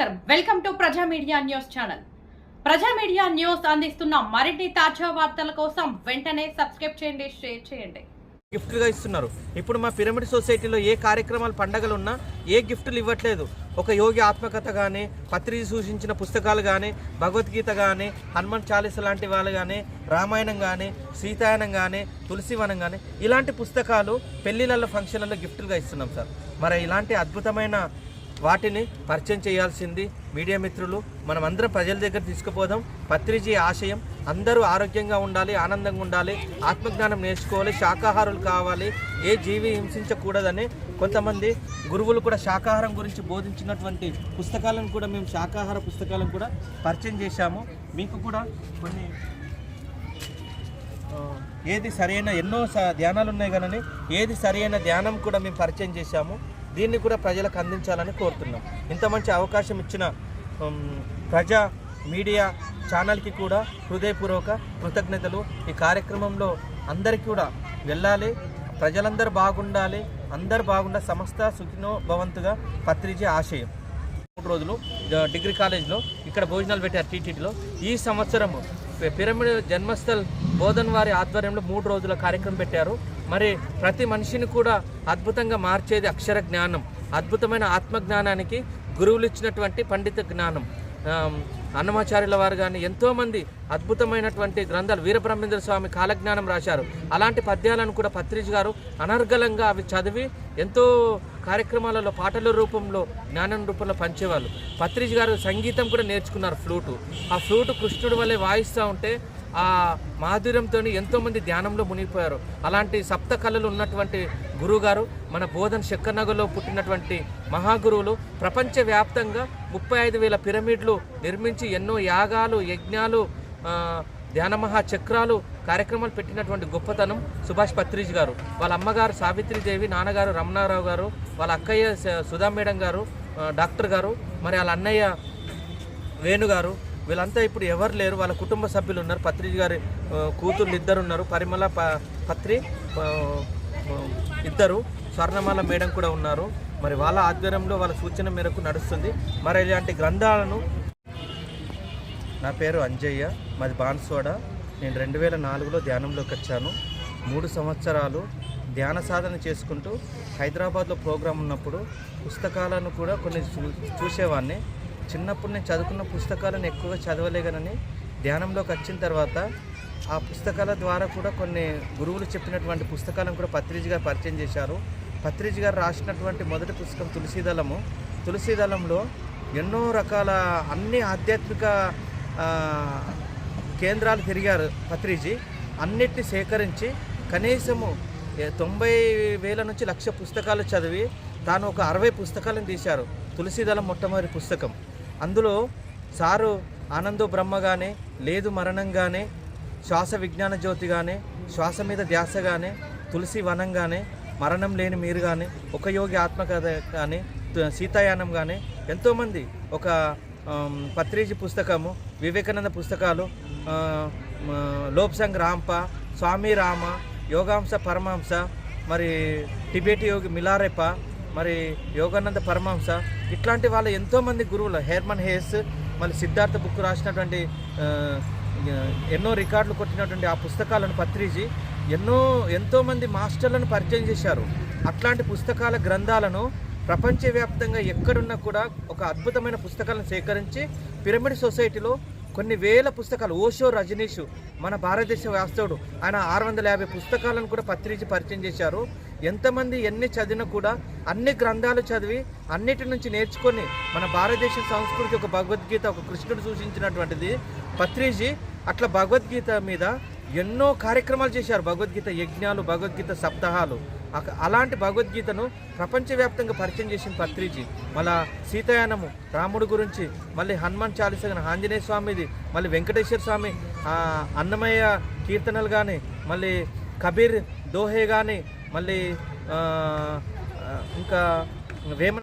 నమస్కారం. Welcome to Praja media news channel. Praja media news అందిస్తున్న మరిన్ని తాజా వార్తల కోసం వెంటనే సబ్స్క్రైబ్ చేయండి షేర్ చేయండి. గిఫ్ట్గా ఇస్తున్నారు. ఇప్పుడు మా పిరమిడ్ సొసైటీలో ఏ కార్యక్రమాలు పండగలు ఉన్నా ఏ గిఫ్ట్లు ఇవ్వట్లేదు. ఒక యోగి ఆత్మకథ కానీ పత్రిక సూచించిన పుస్తకాలు కానీ భగవద్గీత కానీ హనుమాన్ చాలీస లాంటి వాళ్ళు కానీ రామాయణం కానీ సీతాయనం కానీ తులసివనం కానీ ఇలాంటి పుస్తకాలు పెళ్ళిళ్ళ ఫంక్షన్లలో గిఫ్ట్లుగా ఇస్తున్నాం సార్. మరి ఇలాంటి అద్భుతమైన వాటిని పరిచయం చేయాల్సింది మీడియా మిత్రులు. మనం అందరం ప్రజల దగ్గర తీసుకుపోదాం. పత్రిజీ ఆశయం అందరూ ఆరోగ్యంగా ఉండాలి ఆనందంగా ఉండాలి ఆత్మజ్ఞానం నేర్చుకోవాలి శాకాహారులు కావాలి. ఏ జీవి హింసించకూడదని కొంతమంది గురువులు కూడా శాకాహారం గురించి బోధించినటువంటి పుస్తకాలను కూడా మేము శాకాహార పుస్తకాలను కూడా పరిచయం చేశాము. మీకు కూడా కొన్ని ఏది సరైన ఎన్నో ధ్యానాలు ఉన్నాయి కానీ ఏది సరైన ధ్యానం కూడా మేము పరిచయం చేశాము. దీన్ని కూడా ప్రజలకు అందించాలని కోరుతున్నాం. ఇంత మంచి అవకాశం ఇచ్చిన ప్రజా మీడియా ఛానల్కి కూడా హృదయపూర్వక కృతజ్ఞతలు. ఈ కార్యక్రమంలో అందరికీ కూడా వెళ్ళాలి. ప్రజలందరూ బాగుండాలి. అందరు బాగుండాలి సమస్త సుఖినో భవంతుగా పత్రిజీ ఆశయం. మూడు రోజులు డిగ్రీ కాలేజ్లో ఇక్కడ భోజనాలు పెట్టారు టీటీడీలో. ఈ సంవత్సరము పిరమిడ్ జన్మస్థల్ బోధన్ వారి ఆధ్వర్యంలో మూడు రోజుల కార్యక్రమం పెట్టారు. మరి ప్రతి మనిషిని కూడా అద్భుతంగా మార్చేది అక్షర జ్ఞానం అద్భుతమైన ఆత్మజ్ఞానానికి గురువులు ఇచ్చినటువంటి పండిత జ్ఞానం. అన్నమాచార్యుల వారు కానీ ఎంతోమంది అద్భుతమైనటువంటి గ్రంథాలు వీరబ్రహ్మేంద్ర స్వామి కాలజ్ఞానం రాశారు. అలాంటి పద్యాలను కూడా పత్రిజ్ గారు అనర్గళంగా అవి చదివి ఎంతో కార్యక్రమాలలో పాటల రూపంలో జ్ఞానం రూపంలో పంచేవాళ్ళు. పత్రిజ్ గారు సంగీతం కూడా నేర్చుకున్నారు ఫ్లూటు. ఆ ఫ్లూటు కృష్ణుడి వల్లే వాయిస్తూ ఉంటే ఆ మాధుర్యంతో ఎంతోమంది ధ్యానంలో మునిగిపోయారు. అలాంటి సప్త కళలు ఉన్నటువంటి గురువుగారు మన బోధన్ శక్కనగర్లో పుట్టినటువంటి మహాగురువులు ప్రపంచవ్యాప్తంగా ముప్పై ఐదు వేల పిరమిడ్లు నిర్మించి ఎన్నో యాగాలు యజ్ఞాలు ధ్యాన చక్రాలు కార్యక్రమాలు పెట్టినటువంటి గొప్పతనం సుభాష్ పత్రిజ్ గారు. వాళ్ళ అమ్మగారు సావిత్రిదేవి నాన్నగారు రమణారావు గారు వాళ్ళ అక్కయ్య సుధా మేడం గారు డాక్టర్ గారు మరి వాళ్ళ అన్నయ్య వేణు గారు వీళ్ళంతా ఇప్పుడు ఎవరు లేరు. వాళ్ళ కుటుంబ సభ్యులు ఉన్నారు. పత్రిజ్ గారి కూతుర్లు ఇద్దరు ఉన్నారు. పరిమళ ప పత్రి ఇద్దరు స్వర్ణమాల మేడం కూడా ఉన్నారు. మరి వాళ్ళ ఆధ్వర్యంలో వాళ్ళ సూచన మేరకు నడుస్తుంది. మరి ఇలాంటి గ్రంథాలను నా పేరు అంజయ్య మాది బాన్స్వాడ. నేను రెండు వేల నాలుగులో ధ్యానంలోకి వచ్చాను. మూడు సంవత్సరాలు ధ్యాన సాధన చేసుకుంటూ హైదరాబాద్లో ప్రోగ్రాం ఉన్నప్పుడు పుస్తకాలను కూడా కొన్ని చూ చూసేవాడిని చిన్నప్పుడు నేను చదువుకున్న పుస్తకాలను ఎక్కువగా చదవలేగనని ధ్యానంలోకి వచ్చిన తర్వాత ఆ పుస్తకాల ద్వారా కూడా కొన్ని గురువులు చెప్పినటువంటి పుస్తకాలను కూడా పత్రిజ్ గారు పరిచయం చేశారు. పత్రిజ్ గారు రాసినటువంటి మొదటి పుస్తకం తులసీదళము. తులసీదళంలో ఎన్నో రకాల అన్ని ఆధ్యాత్మిక కేంద్రాలు తిరిగారు పత్రిజీ. అన్నిటిని సేకరించి కనీసము తొంభై వేల నుంచి లక్ష పుస్తకాలు చదివి తాను ఒక అరవై పుస్తకాలను తీశారు. తులసీదళం మొట్టమొదటి పుస్తకం. అందులో సారు ఆనందో బ్రహ్మ కానీ లేదు మరణం కానీ శ్వాస విజ్ఞాన జ్యోతి కానీ శ్వాస మీద ధ్యాస కానీ తులసి వనం కానీ మరణం లేని మీరు కానీ ఒక యోగి ఆత్మకథ కానీ సీతాయానం కానీ ఎంతోమంది ఒక పత్రిజీ పుస్తకము వివేకానంద పుస్తకాలు లోప్సంగ్ రాంప స్వామి రామ యోగాంశ పరమాంస మరి టిబెట్ యోగి మిలారెప మరి యోగానంద పరమాంస ఇట్లాంటి వాళ్ళ ఎంతోమంది గురువులు హెర్మన్ హేస్ మళ్ళీ సిద్ధార్థ బుక్ రాసినటువంటి ఎన్నో రికార్డులు కొట్టినటువంటి ఆ పుస్తకాలను పత్రిజీ ఎన్నో ఎంతోమంది మాస్టర్లను పరిచయం చేశారు. అట్లాంటి పుస్తకాల గ్రంథాలను ప్రపంచవ్యాప్తంగా ఎక్కడున్నా కూడా ఒక అద్భుతమైన పుస్తకాలను సేకరించి పిరమిడ్ సొసైటీలో కొన్ని వేల పుస్తకాలు ఓషో రజనీష్ మన భారతదేశ వాస్తవుడు ఆయన ఆరు వందల యాభై పుస్తకాలను కూడా పత్రించి పరిచయం చేశారు. ఎంతమంది ఎన్ని చదివినా కూడా అన్ని గ్రంథాలు చదివి అన్నిటి నుంచి నేర్చుకొని మన భారతదేశ సంస్కృతి ఒక భగవద్గీత ఒక కృష్ణుడు సూచించినటువంటిది. పత్రిజీ అట్లా భగవద్గీత మీద ఎన్నో కార్యక్రమాలు చేశారు. భగవద్గీత యజ్ఞాలు భగవద్గీత సప్తాహాలు. అలాంటి భగవద్గీతను ప్రపంచవ్యాప్తంగా పరిచయం చేసిన పత్రిజీ మళ్ళా సీతాయానము రాముడు గురించి మళ్ళీ హనుమాన్ చాలీస ఆంజనేయ స్వామిది మళ్ళీ వెంకటేశ్వర స్వామి అన్నమయ్య కీర్తనలు కానీ మళ్ళీ కబీర్ దోహే కానీ మళ్ళీ ఇంకా వేమ